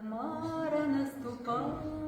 хмара наступає,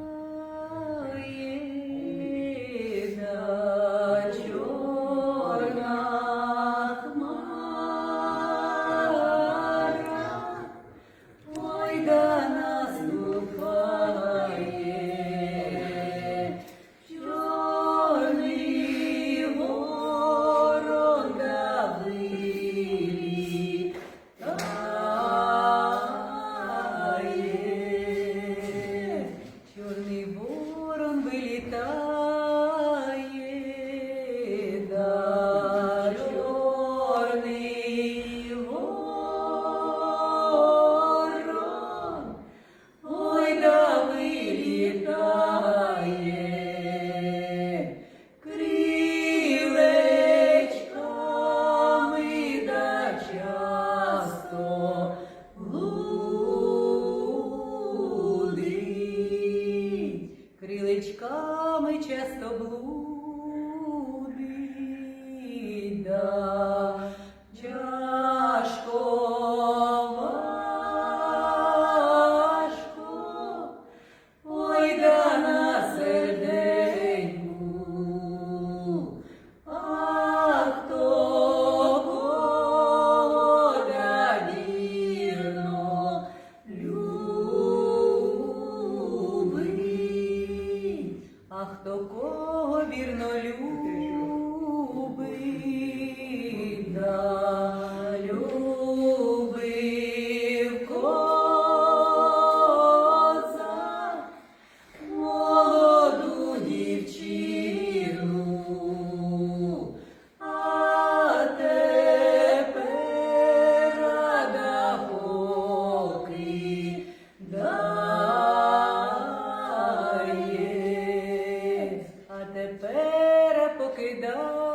the blue. Хто кого вірно любить, know